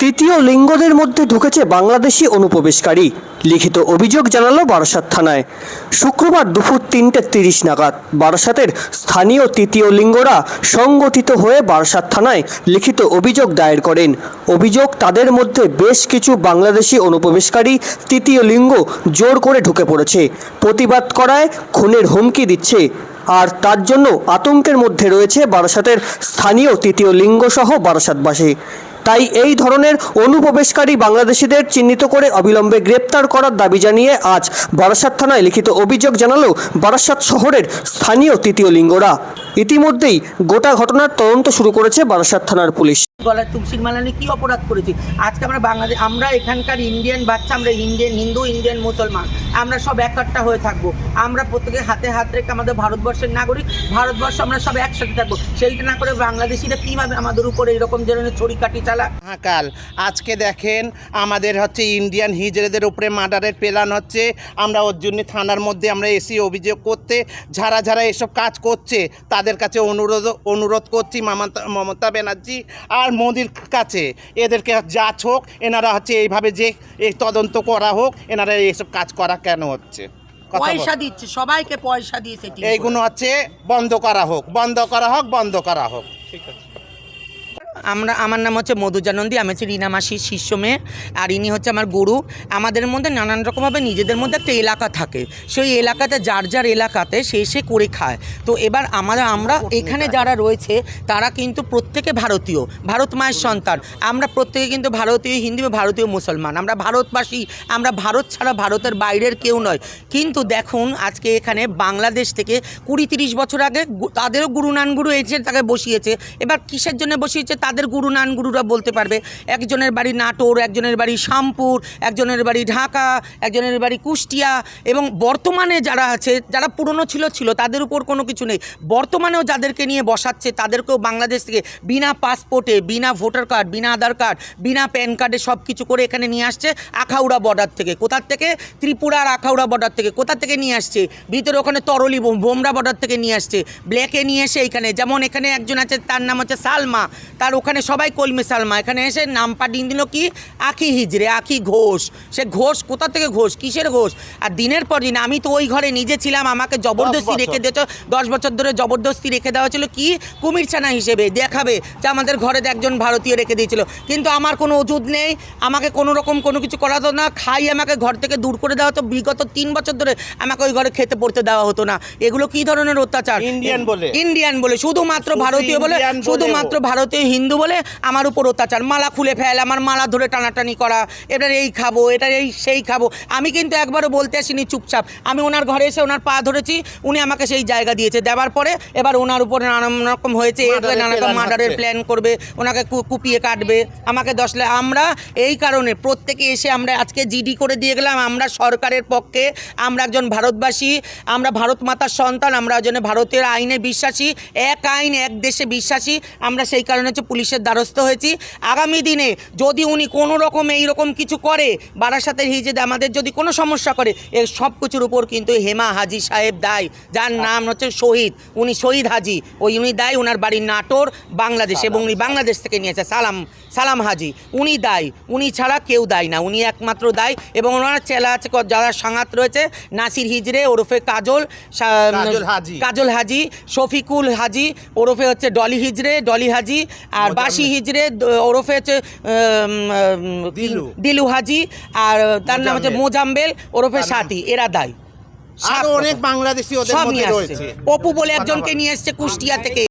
তৃতীয় লিঙ্গদের মধ্যে ঢুকেছে বাংলাদেশি অনুপ্রবেশকারী, লিখিত অভিযোগ জানালো বারাসাত থানায়। শুক্রবার দুপুর তিনটে তিরিশ নাগাদ বারাসাতের স্থানীয় তৃতীয় লিঙ্গরা সংগঠিত হয়ে বারাসাত থানায় লিখিত অভিযোগ দায়ের করেন। অভিযোগ তাদের মধ্যে বেশ কিছু বাংলাদেশি অনুপ্রবেশকারী তৃতীয় লিঙ্গ জোর করে ঢুকে পড়েছে। প্রতিবাদ করায় খুনের হুমকি দিচ্ছে। আর তার জন্য আতঙ্কের মধ্যে রয়েছে বারাসাতের স্থানীয় তৃতীয় লিঙ্গসহ বারাসাতবাসী। তাই এই ধরনের অনুপ্রবেশকারী বাংলাদেশিদের চিহ্নিত করে অবিলম্বে গ্রেপ্তার করার দাবি জানিয়ে আজ বারাসাত থানায় লিখিত অভিযোগ জানালো বারাসাত শহরের স্থানীয় তৃতীয় লিঙ্গরা। ইতিমধ্যেই গোটা ঘটনার তদন্ত শুরু করেছে বারাসাত থানার পুলিশ। গলার তুলসীর মালা নিয়ে কি অপরাধ করেছি? আজকে আমরা বাংলাদেশ আমরা এখানকার ইন্ডিয়ান বাচ্চা আমরা ইন্ডিয়ান হিন্দু ইন্ডিয়ান মুসলমান আমরা সব একটা হয়ে থাকব। আমরা প্রত্যেকে হাতে হাত রেখে আমাদের ভারতবর্ষের নাগরিক ভারতবর্ষ আমরা সব একসাথে থাকব। সেইটা না করে বাংলাদেশিরা কীভাবে আমাদের উপরে এরকম ধরনের ছড়িকাটি চালা মহাকাল আজকে দেখেন আমাদের হচ্ছে ইন্ডিয়ান হিজড়েদের উপরে মার্ডারের প্ল্যান হচ্ছে। আমরা ওর জন্য থানার মধ্যে আমরা এসি অভিযোগ করতে যারা যারা এসব কাজ করছে তাদের কাছে অনুরোধ অনুরোধ করছি মমতা মমতা ব্যানার্জি আর মোদির কাছে। এদেরকে যাচ হোক এনারা হচ্ছে এইভাবে যে এই তদন্ত করা হোক এনারা এইসব কাজ করা কেন হচ্ছে? পয়সা দিচ্ছে সবাইকে পয়সা দিয়ে সেটি এইগুলো হচ্ছে বন্ধ করা হোক বন্ধ করা হোক বন্ধ করা হোক। আমরা আমার নাম হচ্ছে মধুজানন্দী আমি হচ্ছে রিনা মাসির শিষ্য মেয়ে আর ইনি হচ্ছে আমার গুরু। আমাদের মধ্যে নানান রকমভাবে নিজেদের মধ্যে একটা এলাকা থাকে। সেই এলাকাতে যার যার এলাকাতে সে সে করে খায়। তো এবার আমরা আমরা এখানে যারা রয়েছে তারা কিন্তু প্রত্যেকে ভারতীয় ভারত মায়ের সন্তান। আমরা প্রত্যেকে কিন্তু ভারতীয় হিন্দু বা ভারতীয় মুসলমান। আমরা ভারতবাসী আমরা ভারত ছাড়া ভারতের বাইরের কেউ নয়। কিন্তু দেখুন আজকে এখানে বাংলাদেশ থেকে কুড়ি তিরিশ বছর আগে তাদেরও গুরু নান গুরু এসে তাকে বসিয়েছে। এবার কিসের জন্য বসিয়েছে? তাদের গুরু নান গুরুরা বলতে পারবে। একজনের বাড়ি নাটোর, একজনের বাড়ি শামপুর একজনের বাড়ি ঢাকা, একজনের বাড়ি কুষ্টিয়া এবং বর্তমানে যারা আছে, যারা পুরনো ছিল ছিল, তাদের উপর কোনো কিছু নেই। বর্তমানেও যাদেরকে নিয়ে বসাচ্ছে, তাদেরকেও বাংলাদেশ থেকে বিনা পাসপোর্টে, বিনা ভোটার কার্ড, বিনা আধার কার্ড, বিনা প্যান কার্ডে সব কিছু করে এখানে নিয়ে আসছে আখাউড়া বর্ডার থেকে। কোথার থেকে? ত্রিপুরার আখাউড়া বর্ডার থেকে। কোথা থেকে নিয়ে আসছে? ভিতরে ওখানে তরলি বোম- বোমরা বর্ডার থেকে নিয়ে আসছে। ব্ল্যাকে নিয়ে এসে এখানে, যেমন এখানে একজন আছে, তার নাম হচ্ছে সালমা। তার ওখানে সবাই কলমে সালমা। এখানে এসে নাম পাঠিয়ে দিল কি? আখি হিজড়ে আখি ঘোষ। সে ঘোষ কোথা থেকে ঘোষ? কিসের ঘোষ? আর দিনের পর দিন আমি তো ওই ঘরে নিজে ছিলাম আমাকে জবরদস্তি রেখে দিয়েছ দশ বছর ধরে জবরদস্তি রেখে দেওয়া ছিল কি? কুমির ছানা হিসেবে দেখাবে যে আমাদের ঘরে একজন ভারতীয় রেখে দিয়েছিল। কিন্তু আমার কোনো ওষুধ নেই আমাকে কোনো রকম কোনো কিছু করা হতো না। খাই আমাকে ঘর থেকে দূর করে দেওয়া হতো। বিগত তিন বছর ধরে আমাকে ওই ঘরে খেতে পড়তে দেওয়া হতো না। এগুলো কি ধরনের অত্যাচার? ইন্ডিয়ান বলে। ইন্ডিয়ান বলে শুধুমাত্র ভারতীয় বলে শুধুমাত্র ভারতীয় হিন্দু বলে আমার উপর অত্যাচার। মালা খুলে ফেল আমার মালা ধরে টানাটানি করা এবার এই খাব এটা এই সেই খাব। আমি কিন্তু একবারও বলতে আসিনি চুপচাপ। আমি ওনার ঘরে এসে ওনার পা ধরেছি উনি আমাকে সেই জায়গা দিয়েছে। দেওয়ার পরে এবার ওনার উপরে নানান রকম হয়েছে এর নানা রকম মার্ডারের প্ল্যান করবে ওনাকে কুপিয়ে কাটবে আমাকে দশলে আমরা এই কারণে প্রত্যেকে এসে আমরা আজকে জিডি করে দিয়ে গেলাম আমরা সরকারের পক্ষে আমরা একজন ভারতবাসী আমরা ভারত মাতার সন্তান আমরা একজন ভারতের আইনে বিশ্বাসী এক আইন এক দেশে বিশ্বাসী আমরা সেই কারণে হচ্ছে পুলিশের দ্বারস্থ হয়েছি। আগামী দিনে যদি উনি কোনো রকম এই রকম কিছু করে বারাসাতের হিজেদে আমাদের যদি কোনো সমস্যা করে এর সব কিছুর উপর কিন্তু হেমা হাজি সাহেব দায়। যার নাম হচ্ছে শহীদ। উনি শহীদ হাজি। ওই উনি দায় ওনার বাড়ি নাটোর বাংলাদেশ এবং উনি বাংলাদেশ থেকে নিয়েছে। সালাম সালাম হাজি। উনি দায়। উনি ছাড়া কেউ দায় না। উনি একমাত্র দায় এবং ওনার চেলা আছে যারা সাঙাত রয়েছে নাসির হিজড়ে ওরফে কাজল কাজল হাজি। কাজল হাজি শফিকুল হাজি ওরফে হচ্ছে ডলি হিজড়ে ডলি হাজি আর বাসি হিজরে ওরফে হচ্ছে দিলু। হাজি আর তার নাম হচ্ছে মোজাম্বেল ওরফে সাথী এরা দায়। আরও অনেক বাংলাদেশি ওদের মধ্যে রয়েছে। অপু বলে একজনকে নিয়ে এসছে কুষ্টিয়া থেকে।